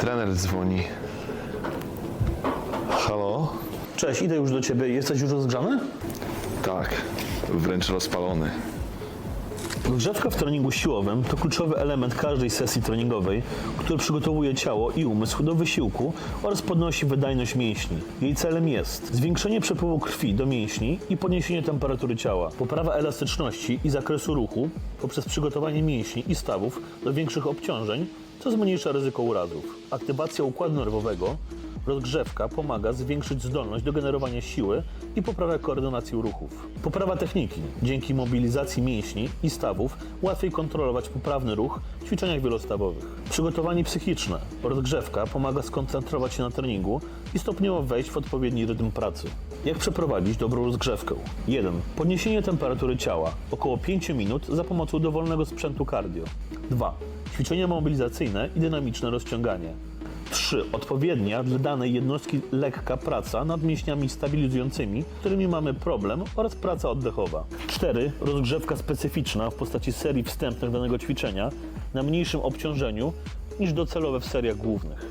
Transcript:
Trener dzwoni. Halo? Cześć, idę już do ciebie. Jesteś już rozgrzany? Tak, wręcz rozpalony. Rozgrzewka w treningu siłowym to kluczowy element każdej sesji treningowej, który przygotowuje ciało i umysł do wysiłku oraz podnosi wydajność mięśni. Jej celem jest zwiększenie przepływu krwi do mięśni i podniesienie temperatury ciała, poprawa elastyczności i zakresu ruchu poprzez przygotowanie mięśni i stawów do większych obciążeń, co zmniejsza ryzyko urazów. Aktywacja układu nerwowego Rozgrzewka pomaga zwiększyć zdolność do generowania siły i poprawia koordynację ruchów. Poprawa techniki. Dzięki mobilizacji mięśni i stawów łatwiej kontrolować poprawny ruch w ćwiczeniach wielostawowych. Przygotowanie psychiczne. Rozgrzewka pomaga skoncentrować się na treningu i stopniowo wejść w odpowiedni rytm pracy. Jak przeprowadzić dobrą rozgrzewkę? 1. Podniesienie temperatury ciała około 5 minut za pomocą dowolnego sprzętu cardio. 2. Ćwiczenia mobilizacyjne i dynamiczne rozciąganie. 3. Odpowiednia dla danej jednostki lekka praca nad mięśniami stabilizującymi, którymi mamy problem oraz praca oddechowa. 4. Rozgrzewka specyficzna w postaci serii wstępnych danego ćwiczenia na mniejszym obciążeniu niż docelowe w seriach głównych.